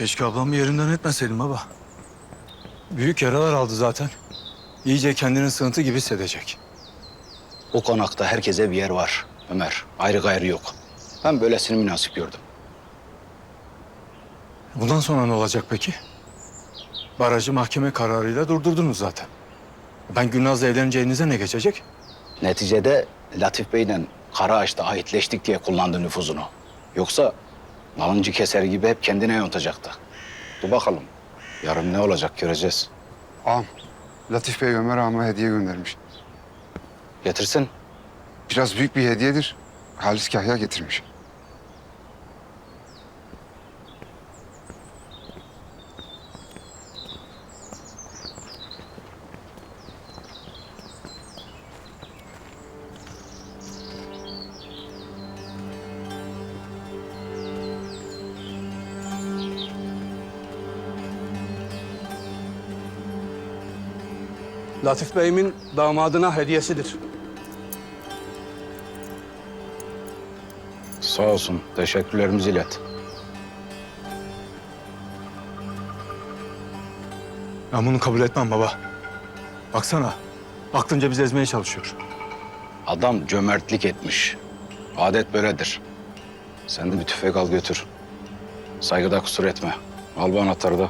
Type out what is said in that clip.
Keşke ablamı yerinden etmeseydim baba. Büyük yaralar aldı zaten. İyice kendini sığıntı gibi hissedecek. O konakta herkese bir yer var Ömer. Ayrı gayrı yok. Ben böylesini münasip gördüm. Bundan sonra ne olacak peki? Barajı mahkeme kararıyla durdurdunuz zaten. Ben Gülnaz'la evleneceğinize ne geçecek? Neticede Latif Bey'le Karaağaç'ta ahitleştik diye kullandı nüfuzunu. Yoksa nalıncı keser gibi hep kendine yontacaktı. Dur bakalım. Yarın ne olacak göreceğiz. Ağam, Latif Bey Ömer ağama hediye göndermiş. Getirsin. Biraz büyük bir hediyedir. Halis Kahya getirmiş. Latif Bey'imin damadına hediyesidir. Sağ olsun. Teşekkürlerimizi ilet. Ben bunu kabul etmem baba. Baksana. Aklınca bizi ezmeye çalışıyor. Adam cömertlik etmiş. Adet böyledir. Sen de bir tüfek al götür. Saygıda kusur etme. Al bu anahtarı da.